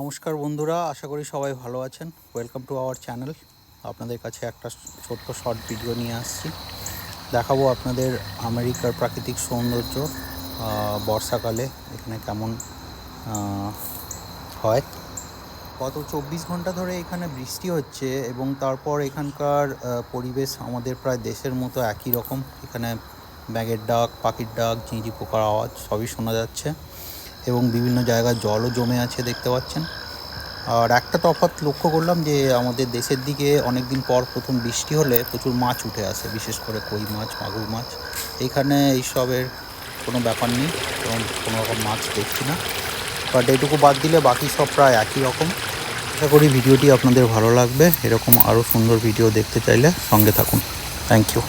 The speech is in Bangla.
নমস্কার বন্ধুরা, আশা করি সবাই ভালো আছেন। ওয়েলকাম টু আওয়ার চ্যানেল আপনাদের কাছে একটা ছোট্ট শর্ট ভিডিও নিয়ে আসছি। দেখাবো আপনাদের আমেরিকার প্রাকৃতিক সৌন্দর্য বর্ষাকালে এখানে কেমন হয়। গত চব্বিশ ঘণ্টা ধরে এখানে বৃষ্টি হচ্ছে এবং তারপর এখানকার পরিবেশ আমাদের প্রায় দেশের মতো একই রকম। এখানে ব্যাগের ডাক, পাখির ডাক ঝিঁঝি পোকার আওয়াজ সবই শোনা যাচ্ছে। এবং বিভিন্ন জায়গায় জলও জমে আছে দেখতে পাচ্ছেন। আর একটা তফাৎ লক্ষ্য করলাম যে আমাদের দেশের দিকে অনেক দিন পর প্রথম বৃষ্টি হলে প্রচুর মাছ উঠে আসে, বিশেষ করে কই মাছ, মাগুর মাছ। এইখানে এইসবের কোনো ব্যাপার নেই, এবং কোনো রকম মাছ দেখছি না। বাট এইটুকু বাদ দিলে বাকি সব প্রায় একই রকম। আশা করি ভিডিওটি আপনাদের ভালো লাগবে। এরকম আরও সুন্দর ভিডিও দেখতে চাইলে সঙ্গে থাকুন। Thank you.